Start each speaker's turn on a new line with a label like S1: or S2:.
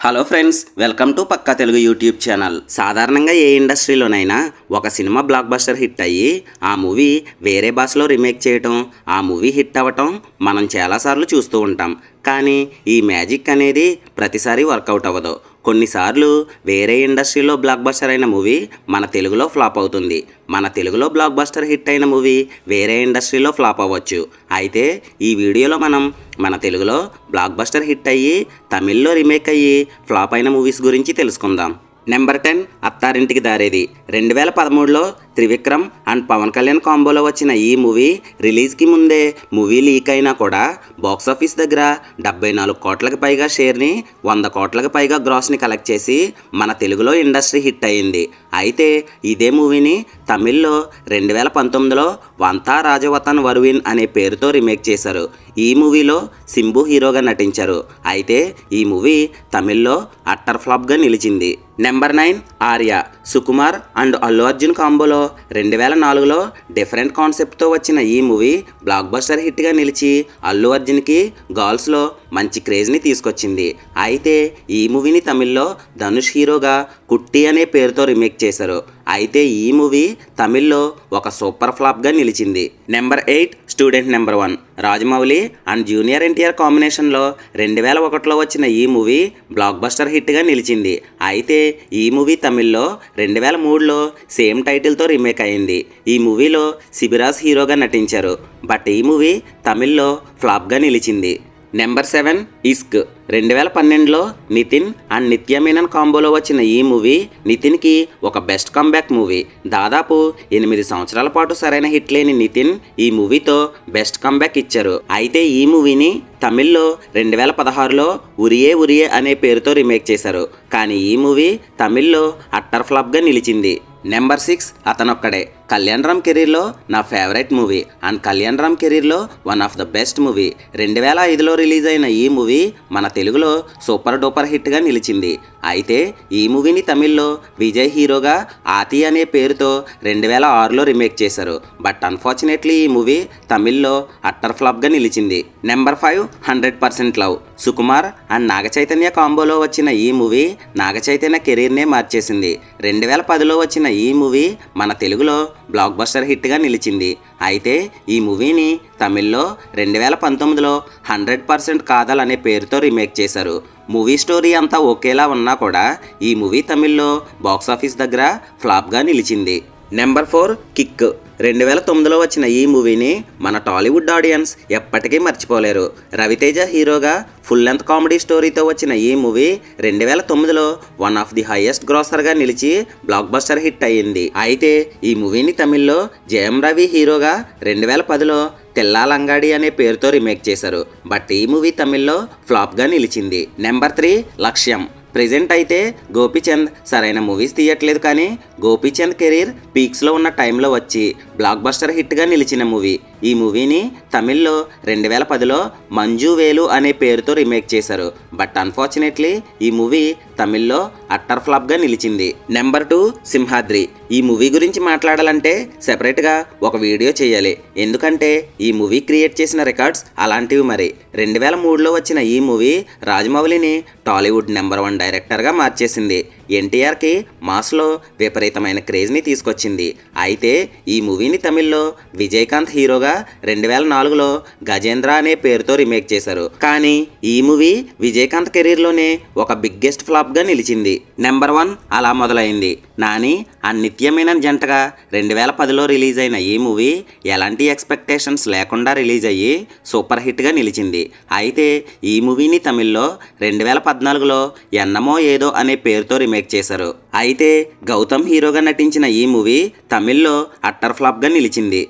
S1: Hello friends welcome to Pakka Telugu YouTube channel. సాధారణంగా ఏ ఇండస్ట్రీలోనైనా ఒక సినిమా బ్లాక్ బస్టర్ హిట్ అయ్యి ఆ మూవీ వేరే భాషలో రీమేక్ చేయటం ఆ మూవీ హిట్ అవ్వటం మనం చాలాసార్లు చూస్తూ ఉంటాం. కానీ ఈ మ్యాజిక్ అనేది ప్రతిసారి వర్కౌట్ అవ్వదు. కొన్నిసార్లు వేరే ఇండస్ట్రీలో బ్లాక్ బస్టర్ అయిన మూవీ మన తెలుగులో ఫ్లాప్ అవుతుంది. మన తెలుగులో బ్లాక్ బస్టర్ హిట్ అయిన మూవీ వేరే ఇండస్ట్రీలో ఫ్లాప్ అవ్వచ్చు. అయితే ఈ వీడియోలో మనం మన తెలుగులో బ్లాక్ బస్టర్ హిట్ అయ్యి తమిళ్ళో రీమేక్ అయ్యి ఫ్లాప్ అయిన మూవీస్ గురించి తెలుసుకుందాం. Number ten Attarintiki Daredi. రెండు వేల పదమూడులో త్రివిక్రమ్ అండ్ పవన్ కళ్యాణ్ కాంబోలో వచ్చిన ఈ మూవీ రిలీజ్కి ముందే మూవీ లీక్ అయినా కూడా బాక్సాఫీస్ దగ్గర డెబ్బై నాలుగు కోట్లకు పైగా షేర్ని వంద కోట్లకు పైగా గ్రాస్ని కలెక్ట్ చేసి మన తెలుగులో ఇండస్ట్రీ హిట్ అయింది. అయితే ఇదే మూవీని తమిళ్ళో రెండు వేల పంతొమ్మిదిలో వంతా రాజవతన్ వరువిన్ అనే పేరుతో రీమేక్ చేశారు. ఈ మూవీలో సింబు హీరోగా నటించారు. అయితే ఈ మూవీ తమిళ్ళో అట్టర్ ఫ్లాప్గా నిలిచింది. Number nine Arya Sukumar and Allu Arjun కాంబోలో రెండు వేల నాలుగులో డిఫరెంట్ కాన్సెప్ట్తో వచ్చిన ఈ మూవీ బ్లాక్ బస్టర్ హిట్గా నిలిచి అల్లు అర్జున్కి గర్ల్స్లో మంచి క్రేజ్ని తీసుకొచ్చింది. అయితే ఈ మూవీని తమిళ్ళో ధనుష్ హీరోగా కుట్టి అనే పేరుతో రీమేక్ చేశారు. అయితే ఈ మూవీ తమిళ్ళో ఒక సూపర్ ఫ్లాప్గా నిలిచింది. Number eight student number one. Rajamouli and junior NTR కాంబినేషన్లో రెండు వేల ఒకటిలో వచ్చిన ఈ మూవీ బ్లాక్ బస్టర్ హిట్గా నిలిచింది. అయితే ఈ మూవీ తమిళ్ళో రెండు వేల మూడులో సేమ్ టైటిల్తో రీమేక్ అయింది. ఈ మూవీలో శిబిరాజ్ హీరోగా నటించారు. బట్ ఈ మూవీ తమిళ్ళో ఫ్లాప్గా నిలిచింది. Number seven Ishq. రెండు వేల పన్నెండులో నితిన్ అండ్ నిత్య మీనన్ కాంబోలో వచ్చిన ఈ మూవీ నితిన్కి ఒక బెస్ట్ కమ్బ్యాక్ మూవీ. దాదాపు ఎనిమిది సంవత్సరాల పాటు సరైన హిట్ లేని నితిన్ ఈ మూవీతో బెస్ట్ కమ్బ్యాక్ ఇచ్చారు. అయితే ఈ మూవీని తమిళ్ళో రెండు వేల పదహారులో ఉరియే ఉరియే అనే పేరుతో రీమేక్ చేశారు. కానీ ఈ మూవీ తమిళ్ళో అట్టర్ ఫ్లాప్గా నిలిచింది. Number six Athanokkade. Kalyan Ram కెరీర్లో నా favourite movie and Kalyan Ram కెరీర్లో one of the best movie. రెండు వేల ఐదులో రిలీజ్ అయిన ఈ మూవీ మన తెలుగులో సూపర్ డూపర్ హిట్గా నిలిచింది. అయితే ఈ మూవీని తమిళ్ళో విజయ్ హీరోగా ఆతి అనే పేరుతో రెండు వేల ఆరులో రీమేక్ చేశారు. బట్ అన్ఫార్చునేట్లీ ఈ మూవీ తమిళ్ళో అట్టర్ ఫ్లాప్గా నిలిచింది. Number five hundred percent love. Sukumar and Naga Chaitanya కాంబోలో వచ్చిన ఈ మూవీ నాగ చైతన్య కెరీర్నే మార్చేసింది. రెండు వేల పదిలో వచ్చిన ఈ మూవీ మన తెలుగులో బ్లాక్ బస్టర్ హిట్గా నిలిచింది. అయితే ఈ మూవీని తమిళ్ళో రెండు వేల పంతొమ్మిదిలో హండ్రెడ్ పర్సెంట్ కాదల్ అనే పేరుతో రీమేక్ చేశారు. మూవీ స్టోరీ అంతా ఒకేలా ఉన్నా కూడా ఈ మూవీ తమిళ్ళో బాక్సాఫీస్ దగ్గర ఫ్లాప్గా నిలిచింది. నెంబర్ ఫోర్ కిక్ రెండు వేల తొమ్మిదిలో వచ్చిన ఈ మూవీని మన టాలీవుడ్ ఆడియన్స్ ఎప్పటికీ మర్చిపోలేరు. రవితేజ హీరోగా ఫుల్ లెంత్ కామెడీ స్టోరీతో వచ్చిన ఈ మూవీ రెండు వేల తొమ్మిదిలో వన్ ఆఫ్ ది హైయెస్ట్ గ్రాసర్గా నిలిచి బ్లాక్ బస్టర్ హిట్ అయ్యింది. అయితే ఈ మూవీని తమిళ్ళో జయం రవి హీరోగా రెండు వేల పదిలో తెల్లాలంగాడి అనే పేరుతో రీమేక్ చేశారు. బట్ ఈ మూవీ తమిళ్ళో ఫ్లాప్గా నిలిచింది. నెంబర్ త్రీ లక్ష్యం. ప్రెజెంట్ అయితే గోపీచంద్ సరైన మూవీస్ తీయట్లేదు కానీ గోపీచంద్ కెరీర్ పీక్స్లో ఉన్న టైంలో వచ్చి బ్లాక్ బస్టర్ హిట్గా నిలిచిన మూవీ. ఈ మూవీని తమిళ్ళో రెండు వేల పదిలో మంజు వేలు అనే పేరుతో రీమేక్ చేశారు. బట్ అన్ఫార్చునేట్లీ ఈ మూవీ తమిళ్ళో అట్టర్ ఫ్లాప్గా నిలిచింది. Number two Simhadri. ఈ మూవీ గురించి మాట్లాడాలంటే సెపరేట్గా ఒక వీడియో చేయాలి. ఎందుకంటే ఈ మూవీ క్రియేట్ చేసిన రికార్డ్స్ అలాంటివి మరి. రెండు వేల మూడులో వచ్చిన ఈ మూవీ రాజమౌళిని టాలీవుడ్ నెంబర్ వన్ డైరెక్టర్గా మార్చేసింది. ఎన్టీఆర్కి మాస్లో విపరీతమైన క్రేజ్ని తీసుకొచ్చింది. అయితే ఈ మూవీని తమిళ్ళో విజయకాంత్ హీరోగా రెండు వేల నాలుగులో గజేంద్ర అనే పేరుతో రీమేక్ చేశారు. కానీ ఈ మూవీ విజయకాంత్ కెరీర్లోనే ఒక బిగ్గెస్ట్ ఫ్లాప్గా నిలిచింది. నెంబర్ వన్ అలా మొదలైంది. నాని అనిత్యమైన జంటగా రెండు వేల పదిలో రిలీజ్ అయిన ఈ మూవీ ఎలాంటి ఎక్స్పెక్టేషన్స్ లేకుండా రిలీజ్ అయ్యి సూపర్ హిట్గా నిలిచింది. అయితే ఈ మూవీని తమిళ్ళో రెండు వేల పద్నాలుగులో ఎన్నమో ఏదో అనే పేరుతో రీమేక్ చేశారు. అయితే గౌతమ్ హీరోగా నటించిన ఈ మూవీ తమిళ్ళో అట్టర్ ఫ్లాప్గా నిలిచింది.